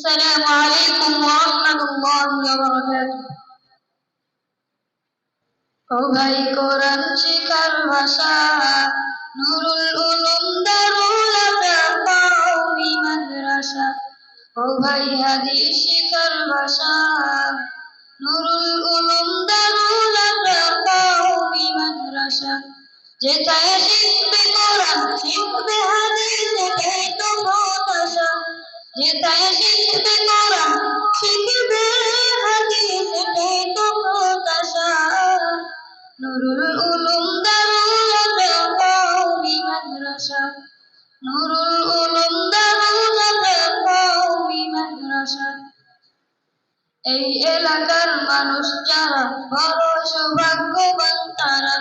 السلام عليكم ورحمة الله وبركاته ও ভাই কোরআন শিখার ভাষা নুরুল উলুম দারুল কওমি মাদ্রাসা ও ভাই হাদিস শিখার ভাষা নুরুল উলুম দারুল কওমি মাদ্রাসা যেটায় শিখবে কোরআন শিখবে হাদিস এটাই তো নুরুল উলুম দারুল কওমি মাদ্রাসা। নুরুল উলুম দারুল কওমি মাদ্রাসা। এই এলাকার মানুষ যারা বড় সৌভাগ্যবান, তারা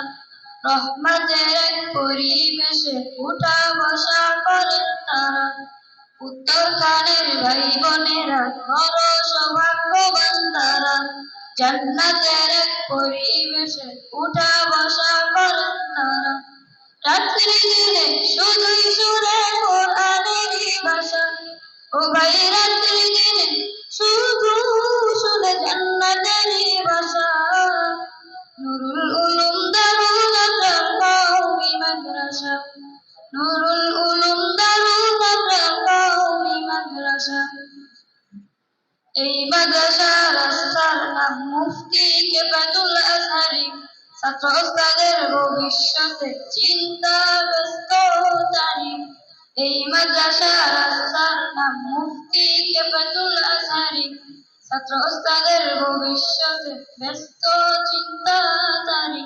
রহমতের এক পরিবেশে উঠা বসা করেন তারা। উত্তর খানের ভাই বোনেরা বড় সৌভাগ্যবান তারা জান্নাতের এক পরিবেশে উঠা বসা করেন তারা রাত্রি দিনে শুধুই সুরে কোরআনেরই ভাষা, ও ভাই, রাত্রি দিনে শুধু শুনে জান্নাতেরই ভাষা। নুরুল উলুম দারুল কওমি মাদ্রাসা, নুরুল মাদ্রাসা এই মাদ্রাসার রাস্তার নাম মুফতি কেফাতুল আজহারি। ছাত্র ওস্তাদের ভবিষ্যতে চিন্তা ব্যস্ত জানি এই মাদ্রাসার রাস্তার নাম মুফতি কেফাতুল আজহারি। ছাত্র ওস্তাদের ভবিষ্যতে ব্যস্ত চিন্তা জানি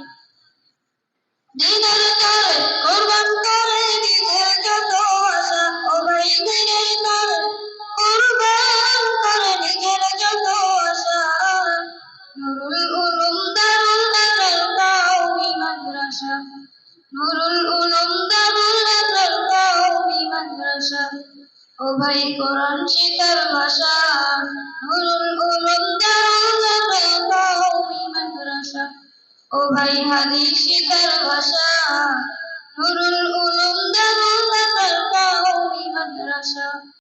ও ভাই কোরআন শিখার ভাষা, নুরুল উলুম দারুল কওমি মাদ্রাসা ও ভাই হাদিস শিখার ভাষা, নুরুল উলুম দারুল কওমি মাদ্রাসা